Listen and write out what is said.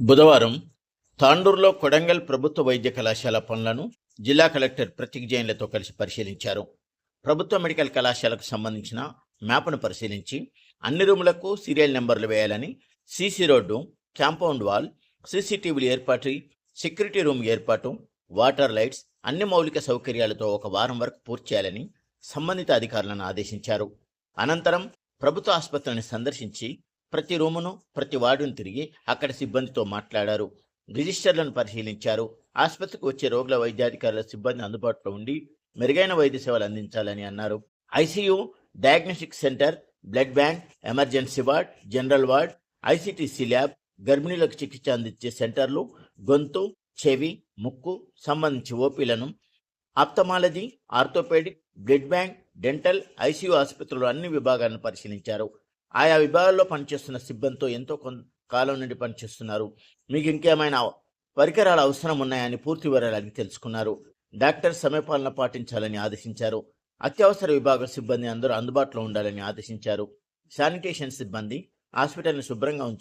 బుధవారం తాండూరులో కొడంగల్ ప్రభుత్వ వైద్య కళాశాల పనులను జిల్లా కలెక్టర్ ప్రతీక్ జైన్లతో కలిసి పరిశీలించారు. ప్రభుత్వ మెడికల్ కళాశాలకు సంబంధించిన మ్యాప్ను పరిశీలించి అన్ని రూములకు సీరియల్ నెంబర్లు వేయాలని సీసీ రోడ్డు క్యాంపౌండ్ వాల్ సీసీటీవీలు ఏర్పాటు సెక్యూరిటీ రూమ్ ఏర్పాటు వాటర్ లైట్స్ అన్ని మౌలిక సౌకర్యాలతో ఒక వారం వరకు పూర్తి చేయాలని సంబంధిత అధికారులను ఆదేశించారు. అనంతరం ప్రభుత్వ ఆసుపత్రిని సందర్శించి ప్రతి రూమును ప్రతి వార్డును తిరిగి అక్కడ సిబ్బందితో మాట్లాడారు. రిజిస్టర్లను పరిశీలించారు. ఆసుపత్రికి వచ్చే రోగుల వైద్యాధికారుల సిబ్బంది అందుబాటులో ఉండి మెరుగైన వైద్య సేవలు అందించాలని అన్నారు. ICU diagnostic centre blood bank emergency ward general ward ICTC lab గర్భిణీలకు చికిత్స అందించే సెంటర్లు గొంతు చెవి ముక్కు సంబంధించి ఓపీలను ophthalmology orthopaedic blood bank dental ICU ఆసుపత్రులు అన్ని విభాగాలను పరిశీలించారు. ఆయా విభాగాల్లో పనిచేస్తున్న సిబ్బందితో ఎంతో కాలం నుండి పనిచేస్తున్నారు. మీకు ఇంకేమైనా పరికరాలు అవసరం ఉన్నాయని పూర్తి వివరాలని తెలుసుకున్నారు. డాక్టర్ సమయపాలన పాటించాలని ఆదేశించారు. అత్యవసర విభాగ సిబ్బంది అందరూ అందుబాటులో ఉండాలని ఆదేశించారు. శానిటేషన్ సిబ్బంది హాస్పిటల్ని శుభ్రంగా ఉంచు